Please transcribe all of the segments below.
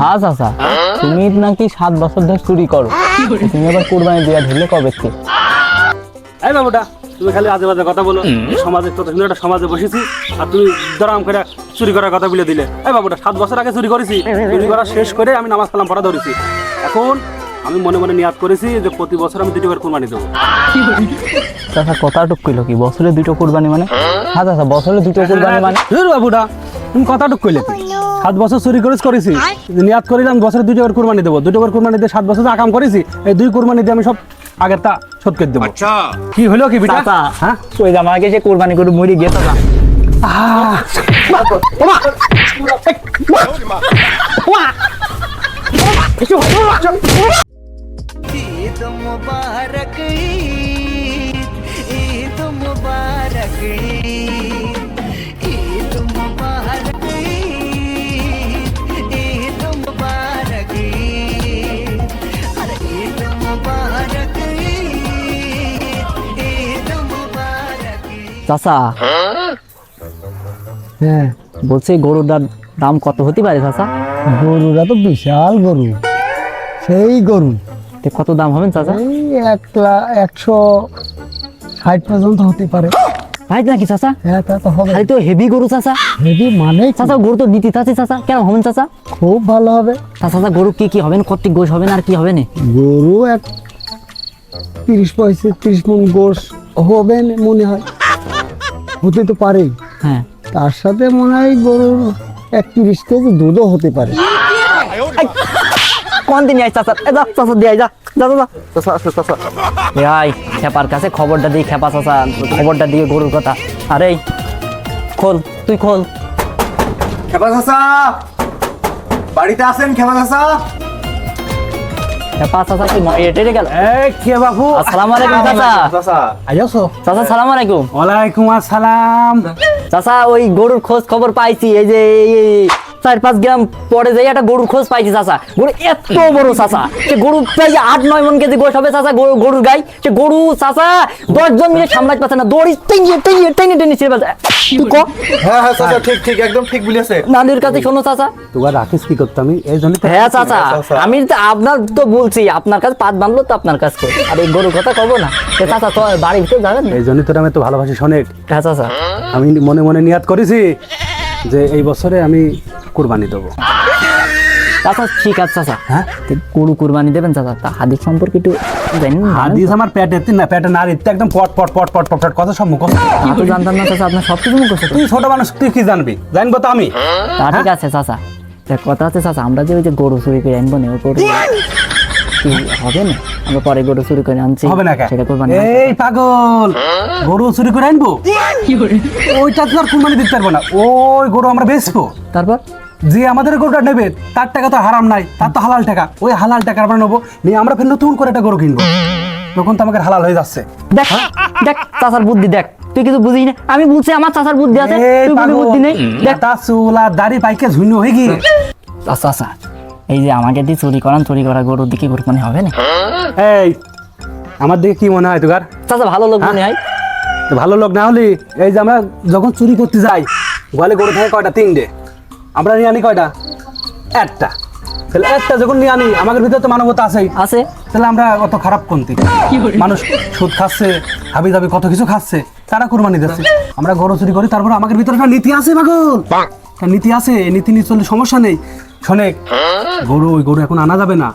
হ্যাঁ চাচা তুমি নাকি সাত বছর ধরে চুরি করো তুমি আবার কোরবানি দেওয়া ঢেলে কবে থেকে এই বাবুটা তুমি খালি আজে বাজে কথা বলো সমাজে কত সুন্দর একটা সমাজে বসেছি আর তুমি দরাম করে চুরি করার কথা বলে দিলে এই বাবুটা সাত বছর আগে চুরি করেছি চুরি করা শেষ করে আমি নামাজ কালাম পড়া ধরেছি এখন আমি মনে মনে নিয়াদ করেছি যে প্রতি বছর আমি দুটো করে কোরবানি দেবো চাচা কথাটুক কইলো কি বছরে দুটো কোরবানি মানে হ্যাঁ চাচা বছরে দুটো কোরবানি মানে বাবুটা তুমি কথাটুক কইলে কি সাত বছর চুরি করে করেছি। নিয়াদ করিলাম বছরে দুটো বার কুরবানি দেবো। দুটো বার কুরবানি দিয়ে সাত বছর আকাম করেছি এই দুই কুরবানি দিয়ে আমি সব আগেরটা শোধ করে দেবো আচ্ছা। কি হলো কি বিটা? হ্যাঁ? ওই দাম আগে যে কুরবানি করে মরি গেত না মুবারক ঈদ ঈদ মুবারক চাচা। হ্যাঁ বলছি গরুটার দাম কত? হতে পারে চাচা। গরুরা তো বিশাল গরু। সেই গরু। তে কত দাম হবেন চাচা? এই এক লাখ একশো ষাট পর্যন্ত হতে পারে। ভাই নাকি চাচা? হ্যাঁ তা তো হবে। খালি তো হেভি গরু চাচা। হেভি মানে চাচা গরু তো নিতে চাচ্ছি চাচা। কেন হবেন চাচা? খুব ভালো হবে। চাচা চাচা গরু কি কি হবেন কত গোশ হবেন আর কি হবে না? গরু এক তিরিশ পঁয়ত্রিশ তিরিশ মন গোস হবে মনে হয়। হতে তো পারে। হ্যাঁ। তার সাথে মনে হয় গরুর এক তিরিশ কেজি দুধও হতে পারে। কোন দিন আই চাচা যা চাচা দিয়ে যা যা যা, যা। চাচা চাচা। চাচা খেপার কাছে খবরটা দিই খেপা চাচা খবরটা দিয়ে গরুর কথা। আরে খোল তুই খোল। খেপা চাচা বাড়িতে আছেন খেপা চাচা? খেপা চাচা তুই এটে গেল? কে বাবু আসসালামু আলাইকুম চাচা। চাচা। চাচা সালাম আলাইকুম। ওয়ালাইকুম আসসালাম। চাচা ওই গরুর খোঁজ খবর পাইছি এই যে চার পাঁচ গ্রাম পরে যাই একটা গরুর খোঁজ পাইছি চাচা। গরু এত বড় চাচা। সে গরু প্রায় আট নয় মন কেজি গোশ হবে চাচা গরু গরুর গাই। সে গরু চাচা দশ জন মিলে সামলাতে পারছে না। দড়ি টেনে টেনে টেনে টেনে ছিঁড়ে ফেলছে। হ্যাঁ হ্যাঁ চাচা ঠিক ঠিক একদম ঠিক বলেছে। নানির কাছে শোনো চাচা। তোরা রাখিস কি করতে আমি? এই জন্য হ্যাঁ চাচা। চাচা। আমি তো আপনার তো বলছি আপনার কাছে পাত বাঁধলো তো আপনার কাছে। আর এই গরুর কথা কব না। এ চাচা তো বাড়ির ভিতরে যাবেন এই জন্য তোরা আমি তো ভালোবাসি শোনেক হ্যাঁ চাচা। আমি মনে মনে নিয়াদ করেছি যে এই বছরে আমি কোরবানি দেবো। চাচা ঠিক আছে চাচা। হ্যাঁ? গরু কুরবানি দেবেন চাচা। তা হাদিস সম্পর্কে একটু জানেন হাদিস আমার পেটে না পেটে না রিতে একদম পট পট পট পট পট পট কথা সব মুখ আমি তো জানতাম না চাচা আপনার সব কিছু মুখ আছে তুই ছোট মানুষ তুই কি জানবি? জানব তো আমি। তা ঠিক আছে চাচা। কথা আছে চাচা আমরা যে ওই যে গরু চুরি করে আনব না ওই গরু হবে না? আমরা পরে গরু চুরি করে আনছি। হবে না সেটা কোরবানি এই পাগল! গরু চুরি করে আনব? ওইটা তো আর কুরবানি দিতে পারব না। ওই গরু আমরা বেচবো। তারপর? যে আমাদের গরুটা নেবে তার টাকা তো হারাম নাই তার তো হালাল টাকা। ওই হালাল টাকা আমরা নেব নিয়ে আমরা ফের নতুন করে একটা গরু কিনবো। তখন তো আমাকে হালাল হয়ে যাচ্ছে। দেখ দেখ চাচার বুদ্ধি দেখ। তুই কিছু বুঝিস না? আমি বলছি আমার চাচার বুদ্ধি আছে তুই বুদ্ধি নেই। দেখ। চুল দাড়ি পাইকে ঝুন্য হয়ে গিয়ে। চাচা চাচা এই যে আমাকে দিয়ে চুরি করান চুরি করা গরুর দিকে কোরবানি হবে না? এই আমার দিকে কি মনে হয় তোর চাচা ভালো লোক মনে হয়? তো ভালো লোক না হলে এই যে আমরা যখন চুরি করতে যাই গোয়ালে গরু থাকে কয়টা? তিনটে। আমরা নিয়ে আনি কয়টা? একটা। তাহলে একটা যখন নিয়ে আনি আমাদের ভিতরে তো মানবতা আছেই। আছে। তাহলে আমরা অত খারাপ কোনটি মানুষ সুদ খাচ্ছে হাবি দাবি কত কিছু খাচ্ছে তারা কোরবানি দিচ্ছে। আমরা গরু চুরি করি তারপর আমাদের ভিতরে একটা নীতি আছে পাগল। একটা নীতি আছে নীতি নিয়ে চললে সমস্যা নেই। শোনেক গরু ওই গরু এখন আনা যাবে না।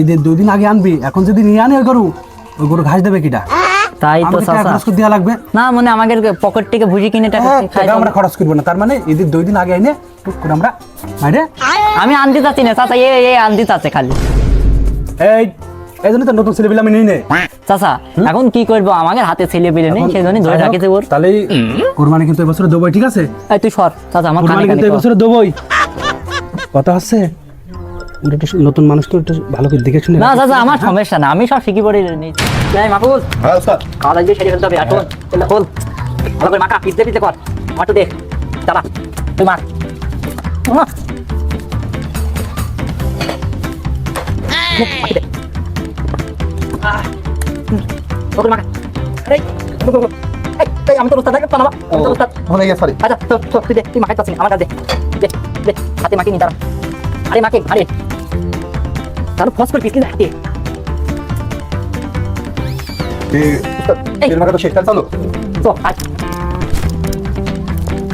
ঈদের দুই দিন আগে আনবি এখন যদি নিয়ে আনে ওই গরু ওই গরু ঘাস দেবে কিটা তাই তো চাচা। খরচ দেওয়া লাগবে। না মানে আমাদের পকেট থেকে ভুজি কিনে টাকা হ্যাঁ, টাকা আমরা খরচ করব না। তার মানে ঈদের দুই দিন আগে এনে টুক করে আমরা আমি আনতে চাচ্ছি না চাচা এ এ আনতে চাচ্ছে খালি। এই এই জন্য তো নতুন ছেলেপিলে আমি নিই নে চাচা এখন কি করব? আমাদের হাতে ছেলে পেলে নেই সেই জন্য ধরে রাখেছে ওর। তাহলে কোরবানি কিন্তু এবছরে দেবোই ঠিক আছে? এই তুই সর চাচা আমার কোরবানি কিন্তু। এবছরে দেবোই। কথা আছে ওরা একটু নতুন মানুষ তো একটু ভালো করে দেখে শুনে না চাচা আমার সমস্যা না আমি সব শিখি পড়ে নিয়েছি। এই হ্যাঁ স্যার। খাওয়া দাওয়া দিয়ে সেরে ফেলতে হবে খোল। ভালো করে মাখা পিছতে পিছতে কর। আমার তো দেখ চালা তুই মার। হুম, ভালো করে মাখা। এই, মুখ, মুখ, মুখ। এই, এই, আমি তো উস্তাদ দেখ বাবা আমি তো উস্তাদ ভুলে গেছে সরি আচ্ছা তো তো তুই দে তুই মাখাই পাচ্ছিস আমার কাছে দে। দে দে হাতে মাখি নি তারা আরে মাকে আরে। তাহলে ফস করে পিছলি দেখতে তেল মাখা তো শেষটা চলো। তো আয়।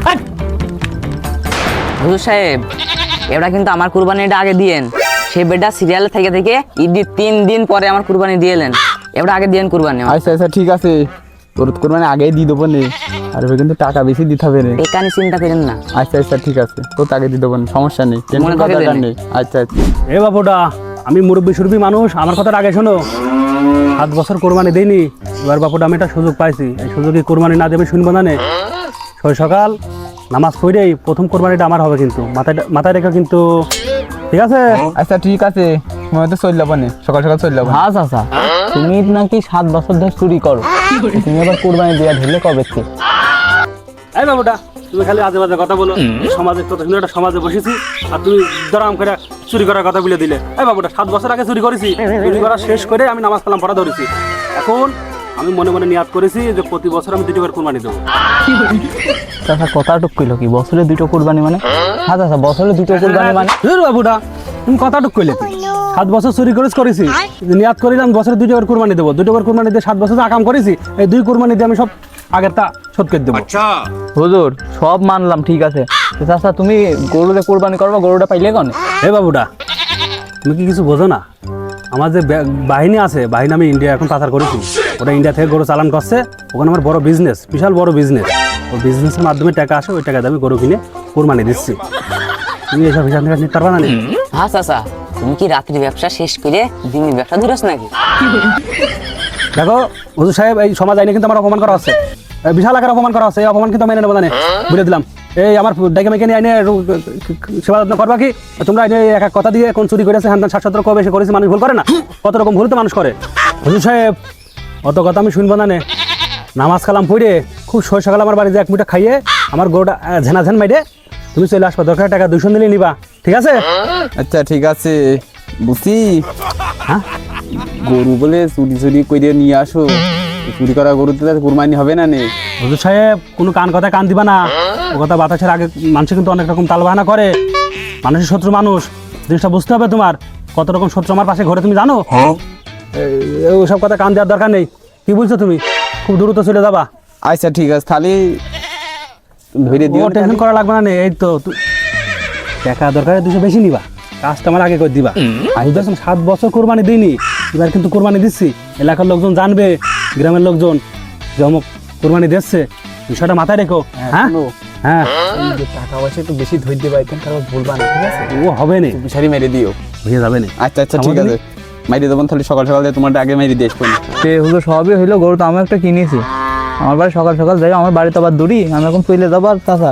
আয়। হুজুর সাহেব এবার কিন্তু আমার কুরবানিটা আগে দিয়েন। সেই বেডটা সিরিয়ালে থেকে থেকে ঈদের তিন দিন পরে আমার কুরবানি দিয়ে এলেন। এবার আগে কুরবানি আচ্ছা আচ্ছা ঠিক আছে। তোর কোরবানি আগেই দিয়ে দেবো নে। আর এবার কিন্তু টাকা বেশি দিতে হবে রে এখানে চিন্তা করেন না। আচ্ছা আচ্ছা ঠিক আছে। তোর টাকা দিয়ে দেবো সমস্যা নেই। মনে। নেই। আচ্ছা আচ্ছা। এ বাবুটা আমি মুরব্বী সুরবি মানুষ আমার কথাটা আগে শোনো। সাত বছর কোরবানি দিইনি এবার বাপুটা আমি একটা সুযোগ পাইছি। এই সুযোগে কোরবানি না দেবে শুনব না নে। সকাল নামাজ পড়েই প্রথম কোরবানিটা আমার হবে কিন্তু। মাথায় মাথায় রেখে কিন্তু। ঠিক আছে? আচ্ছা ঠিক আছে। সময় তো চল যাব সকাল সকাল চল যাব হ্যাঁ চাচা তুমি নাকি সাত বছর ধরে চুরি করো তুমি আবার কোরবানি দেওয়া ঢেলে কবে থেকে? এই বাবুটা তুমি খালি আজে বাজে কথা বলো সমাজে কত সুন্দর একটা সমাজে বসেছি আর তুমি দরাম করে চুরি করার কথা বলে দিলে এই বাবুটা সাত বছর আগে চুরি করেছি চুরি করা শেষ করে আমি নামাজ কালাম পড়া ধরেছি এখন আমি মনে মনে নিয়াদ করেছি যে প্রতি বছর আমি দুটি করে কোরবানি দেবো চাচা কথাটুক কইলো কি বছরে দুটো কোরবানি মানে হ্যাঁ চাচা বছরে দুটো কোরবানি মানে বাবুটা তুমি কথাটুক কইলে কি? সাত বছর চুরি করেছ করেছি। নিয়াদ করিলাম বছরে দুটো করে কোরবানি দেবো। দুটো করে কোরবানি দিয়ে সাত বছর যে আকাম করেছি এই দুই কোরবানি দিয়ে আমি সব আগেরটা শোধ করে দেবো। হুজুর সব মানলাম ঠিক আছে। তো চাচা তুমি গরুতে কোরবানি করবা গরুটা পাইলে কনে? হে বাবুটা তুমি কি কিছু বোঝো না? আমার যে বাহিনী আছে বাহিনী আমি ইন্ডিয়া এখন পাচার করেছি। ওটা ইন্ডিয়া থেকে গরু চালান করছে। ওখানে আমার বড় বিজনেস বিশাল বড় বিজনেস ওই বিজনেসের মাধ্যমে টাকা আসে ওই টাকা দিয়ে আমি গরু কিনে কোরবানি দিচ্ছি। তুমি এসব হিসাব নিকাশ নিতে পারবা না? হ্যাঁ চাচা। তুমি কি রাত্রি ব্যবসা শেষ করে দিনের ব্যবসা ধরেছ নাকি? দেখো হুজুর সাহেব এই সমাজ আইনে কিন্তু আমার অপমান করা হচ্ছে। বিশাল আকার অপমান করা হচ্ছে এই অপমান কিন্তু মেনে নেব না নে। বলে দিলাম। এই আমার ডেকে মেকে নিয়ে আইনে সেবা যত্ন করবা কি? তোমরা আইনে এক এক কথা দিয়ে কোন চুরি করেছে হ্যান ষাট সত্তর কবে করেছে মানুষ ভুল করে না? কত রকম ভুল তো মানুষ করে। হুজুর সাহেব অত কথা আমি শুনব না নামাজ কালাম পড়ে খুব সকাল আমার বাড়িতে এক মুঠা খাইয়ে আমার আহ, ঝেনা ঝেন মাইরে তুমি চলে আসবা দরকার টাকা দুশো নিলে নিবা ঠিক আছে? আচ্ছা ঠিক আছে। বুঝছি। হ্যাঁ? গরু বলে চুরি চুরি করে নিয়ে আসো। চুরি করা গরুতে তো কুরবানি হবে না নে। হুজুর সাহেব কোনো কান কথা কান দিবা না। ও কথা বাতাসের আগে মানুষ কিন্তু অনেক রকম তালবাহানা করে। মানুষের শত্রু মানুষ। জিনিসটা বুঝতে হবে তোমার। কত রকম শত্রু আমার পাশে ঘরে তুমি জানো? এই- ওসব কথা কান দেওয়ার দরকার নেই। কি বলছো তুমি? খুব দ্রুত চলে যাবা। আচ্ছা ঠিক আছে। তাহলে ধরে দিও টেনশন করা লাগবে না এই তো টাকা দরকার দুশো বেশি নিবা। কাজটা আমার আগে করে দিবা। আমি দেখুন সাত বছর কোরবানি দিইনি এবার কিন্তু কোরবানি দিচ্ছি। এলাকার লোকজন জানবে গ্রামের লোকজন যে অমুক কোরবানি দিচ্ছে। বিষয়টা মাথায় রেখো হ্যাঁ হ্যাঁ? টাকা পয়সা একটু বেশি ধৈর্য পাইতেন কারণ ভুলবা না ঠিক আছে? ও হবে না। বিষারি মেরে দিও। বুঝে যাবে না। আচ্ছা আচ্ছা ঠিক আছে। মাইরে তাহলে সকাল সকাল তোমারটা আগে মাইরে দিয়ে সে সবই হইল গরু তো আমি একটা কিনেছি। আমার বাড়ি সকাল সকাল যাই আমার বাড়িতে আবার দূরি আমি এখন চলে যাব আর চাচা।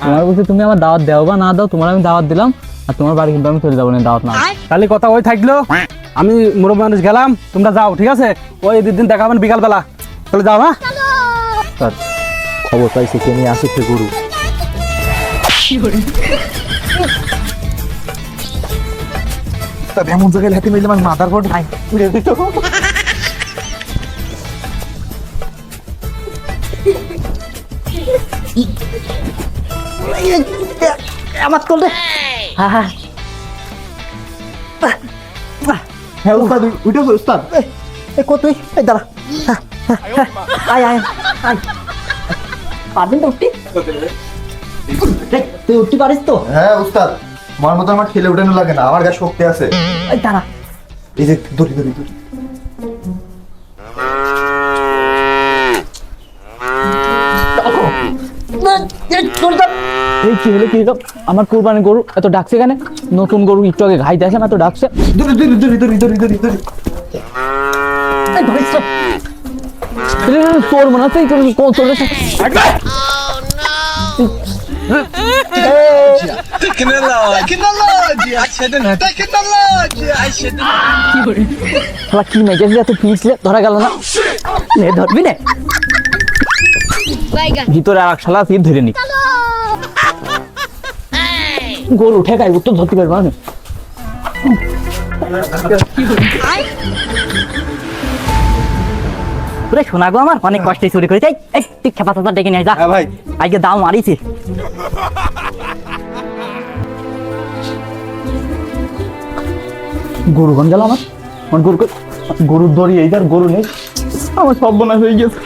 তোমার বলছি তুমি আমার দাওয়াত দাও বা না দাও তোমার আমি দাওয়াত দিলাম আর তোমার বাড়ি কিন্তু আমি চলে যাব না দাওয়াত না। তাহলে কথা ওই থাকল আমি মুরব্বী মানুষ গেলাম তোমরা যাও ঠিক আছে? ওই দিন দেখাবেন বিকাল বেলা তাহলে যাও হ্যাঁ? খবর পাইছি কে নিয়ে আসছে গরু। এমন জায়গায় হাতে মিলে আমার মাথার পর উড়ে আমার তোলে হ্যাঁ হ্যাঁ উস্তাদ উঠেছো উস্তাদ। এ কত এই দাঁড়া। আয় আয় আয়। পারবেন তো উঠতে? তুই উঠতে পারিস তো? হ্যাঁ উস্তাদ। আমার মতো আমার ঠেলে উঠানো লাগে না আমার গায়ে শক্তি আছে। দাঁড়া। এই যে দড়ি দড়ি দড়ি। এই কি হলো কি হলো? আমার কুরবানি গরু এত ডাকছে কেন? নতুন গরু একটু আগে ঘাইতে আসলাম এত ডাকছে। দড়ি দড়ি দড়ি দড়ি দড়ি দড়ি দড়ি এই ধরিস তো। এ, তোর মনে হচ্ছে কোন চলে কি মেগেছে এত পিছলে ধরা গেল না। নে ধরবি নে। ভিতরে আর এক শালা তীর ধরে নি গরু ঠেকাই উত্তর ধরতে পারব আমি। পুরো শোনা গো আমার অনেক কষ্টে চুরি করেছে। এই, তুই খেপা ডেকে নিয়ে যা। হ্যাঁ ভাই। আজকে দাও মারিছি। গরু গেল আমার। আমার গরু গরুর দড়ি এইটার গরু নেই। আমার সব বোনাস হয়ে গেছে।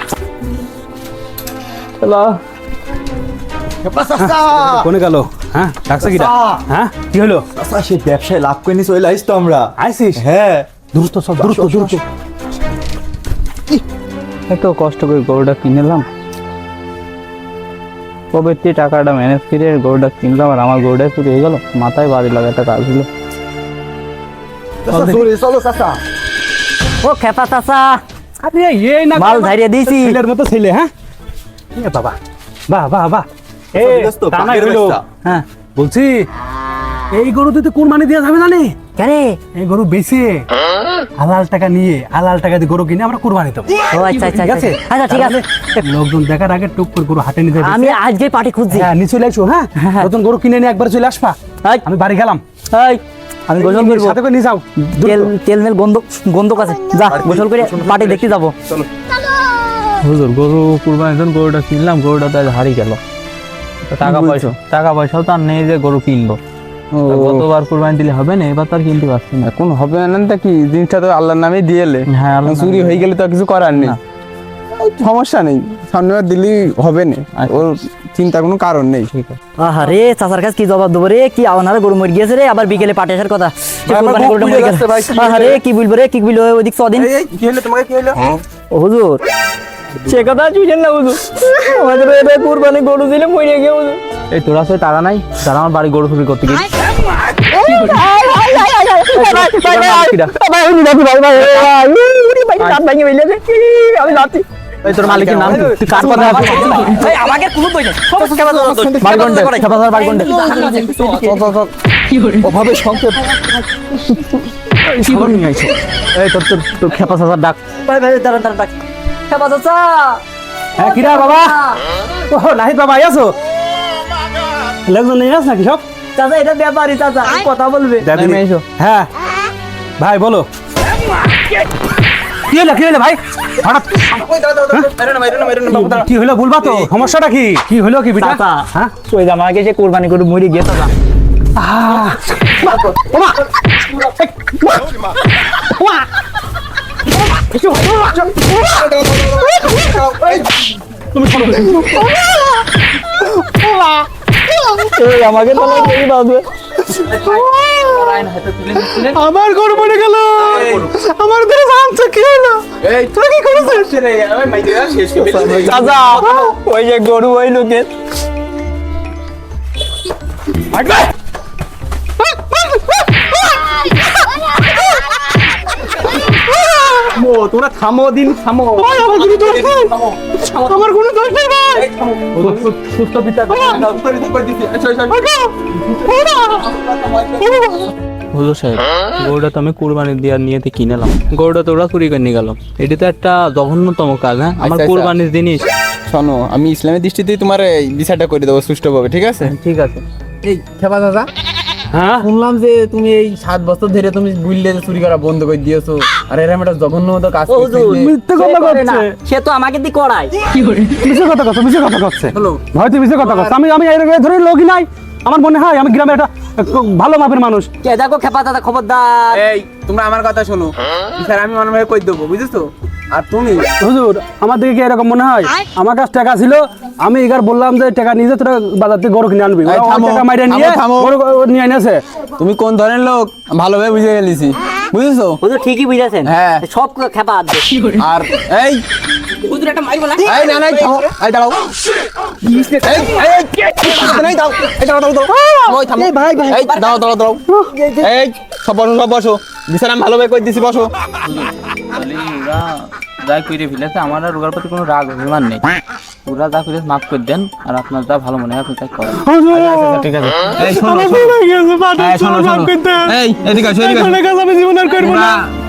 কোনে গেল? হ্যাঁ ডাকছে কিটা? হ্যাঁ কি হলো? সে ব্যবসায় লাভ করে আসি তো আমরা। আইসিস? হ্যাঁ। দ্রুত সব দ্রুত দ্রুত এত কষ্ট করে গরুটা কিনলাম। কবে তে টাকাটা ম্যানেজ করে গরুটা কিনলাম আর আমার গরুটা চুরি হয়ে গেল। মাথায় বাড়ি লাগা একটা কাজ ছিল চলো চাচা। ও খেপা চাচা। আরে এই না মাল ধারিয়ে দিয়েছি। ছেলের মতো ছেলে হ্যাঁ? এ বাবা বাহ বাহ বাহ। এ হইল। হ্যাঁ বলছি এই গরু কোরবানি দেওয়া যাবে জানি? কেন? এই গরু বেচে হালাল টাকা নিয়ে হালাল টাকা দিয়ে গরু কিনে আমরা কোরবানি দেবো। ও আচ্ছা আচ্ছা ঠিক আচ্ছা আছে আচ্ছা ঠিক আছে। লোকজন দেখার আগে টুক করে গরু হাটে নিতে আমি আজকে পার্টি খুঁজছি। হ্যাঁ চলে আসো হ্যাঁ? হ্যাঁ। নতুন গরু কিনে নিয়ে একবার চলে আসবা। আমি বাড়ি গেলাম। এই, আমি গোসল করব সাথে করে নিয়ে যাও। তেল তেল মেল গন্ধ গন্ধ কাছে যা গোসল করে পার্টি দেখতে যাব। হুজুর গরু কুরবানির জন্য গরুটা কিনলাম গরুটা তো আজ হারিয়ে গেল। টাকা পয়সা টাকা পয়সাও তো আর নেই যে গরু কিনবো। তা গতবার কুরবানি দিলে হবে না এবার তো আর কিনতে পারছি না। এখন হবে না তা কি জিনিসটা তো আল্লাহর নামে দিয়েলে হ্যাঁ আল্লাহর চুরি হয়ে গেলে তো কিছু করার নেই। সমস্যা নেই। সামনেবার দিল্লি হবে না। ওর চিন্তার কোনো কারণ নেই। ঠিক আছে। আরে চাচার কাছে কি জবাব দেবো রে? কি আওনারে গরু মরে গিয়েছে রে? আবার বিকেলে পাটে আসার কথা। কুরবানি ভাই, গেছে কি বলব রে? কি বলব ওদিক ছদিন কি হলো? তোমাকে কি হলো? হুজুর। সে কথা চুইছেন না হুজুর। আমাদের এবার কুরবানি গরু দিলে মরে গিয়ে হুজুর। এই তোর কাছে টাকা নাই তারা আমার বাড়ি গরু চুরি করতে গিয়ে আমি যাচ্ছি এই তোর মালিকের নাম তুই কার কথা ভাই, আমাকে কোনো দোষ নেই বাড়ি কোনটা খেপাসার অভাবে সংক্ষেপ এই তোর তোর তোর খেপাসার ডাক। ভাই ভাই দাঁড়ান দাঁড়ান ডাক। চাচা হ্যাঁ কিরা বাবা? ও নাহিদ বাবা আইয়াছো লোকজন নিয়ে আস নাকি সব? চাচা এটা ব্যাপারই চাচা কথা বলবে। হ্যাঁ। ভাই বলো। কি হলো কি হলো ভাই? হঠাৎ কি- কি হলো বলবা তো? সমস্যাটা কি? কি হলো কি বেটা? হ্যাঁ? ওই যে কোরবানি করে মরে গিয়ে চাচা। এই আমাকে আমার গরু মরে গেল। আমার ধরে জানছে কি হলো? তোরা কি করেছিস? চাচা ওই যে গরু ওই লোকের। তোরা থামো দিন থামো। আমার কোনো দোষ নেই। আমার কোনো দোষ নেই ভাই। সুস্থ বিচার হুজুর সাহেব গরুটা তো আমি কুরবানি দেওয়ার নিয়েতে কিনেলাম। গরুটা তো ওরা চুরি করে নিয়ে গেল। এটা তো একটা জঘন্যতম কাজ হ্যাঁ? আমার আচ্ছা, আচ্ছা। কুরবানির জিনিস। শোনো আমি ইসলামের দৃষ্টিতেই তোমার এই বিচারটা করে দেবো সুষ্ঠুভাবে ঠিক আছে? ঠিক আছে। এই খেপা দাদা হ্যাঁ? শুনলাম যে তুমি এই সাত বছর ধরে তুমি বুঝলে যে চুরি করা বন্ধ করে দিয়েছ। আর এরকম একটা জঘন্য মতো কাজ মিথ্যে কথা করে না, করছে সে তো আমাকে দিয়ে করায়। কি করে? মিছে কথা কথা মিছে কথা করছে হলো হয়তো মিছে কথা করছে আমি আমি এর ধরে লোকই নাই। আমার মনে হয় আমি গ্রামের একটা ভালো মাপের মানুষ। কে দেখো খেপা দাদা খবরদার। এই তোমরা আমার কথা শোনো। বিচার আমি মনে হয় কই দেবো বুঝেছ? আর তুমি? হুজুর আমার দিকে কি এরকম মনে হয়? আমার কাছে টাকা ছিল আমি এবার বললাম যে টাকা নিয়ে যা, তোরা বাজার থেকে গরু কিনে আনবি। টাকা মাইরে নিয়ে। গরু গরু নিয়ে এনেছে। তুমি কোন ধরনের লোক? ভালোভাবে বুঝে গেলিছি বুঝেছ? হুজুর ঠিকই বুঝেছেন। হ্যাঁ। সব খেপা আর এই হুজুর একটা না এই না না এই এই, এই, দাও। এই। এই, সব বসো, সব বসো। কই দিছি, বসো। যাই ফেলেছে আমার আর ওর প্রতি কোনো রাগ অভিমান নেই ওরা যা করে মাফ করে দেন আর আপনার যা ভালো মনে হয় আপনি তাই করেন ঠিক আছে এই, শোনো, শোনো। শোনো, শোনো। এই, এদিকে আসো, এদিকে আসো। তোমরা তোমাদের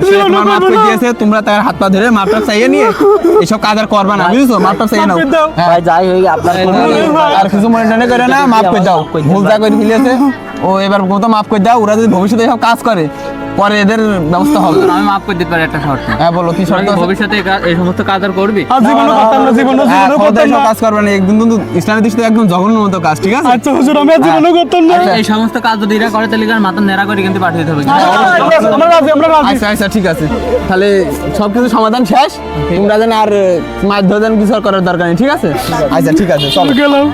সে তোমার মাপ করে দিয়েছে তোমরা তার হাত পা ধরে মাপটা চাইয়ে নিয়ে এসব কাজ আর করবা না বুঝছ? মাপটা চাইয়ে নাও। হ্যাঁ। ভাই যাই হোক আপনার আর কিছু মনে টনে করে না মাফ করে দাও। ভুল যা করে ফেলেছে ও এবার মতো মাফ করে দাও ওরা যদি ভবিষ্যতে সব কাজ করে পরে এদের ব্যবস্থা হবে। আমি মাফ করে দিতে পারি একটা শর্ত। হ্যাঁ বলো কি শর্ত ভবিষ্যতে এই সমস্ত কাজ আর করবি? আর জীবনে করতাম না জীবনে হ্যাঁ, জীবনে করতাম না। কাজ করবে না। একদম কিন্তু ইসলামের দৃষ্টিতে একদম জঘন্য মতো কাজ ঠিক আছে? আচ্ছা হুজুর আমি আর জীবনে করতাম না। এই সমস্ত কাজ যদি এরা করে তাহলে এর মাথা নেড়া করে কিন্তু পাঠিয়ে দিতে হবে। আমরা রাজি আমরা রাজি। আচ্ছা আচ্ছা ঠিক আছে। তাহলে সবকিছু সমাধান শেষ? তোমরা যেন আর মাছ ধরে কিছু আর করার দরকার নেই ঠিক আছে। আচ্ছা ঠিক আছে চলো। গেলাম।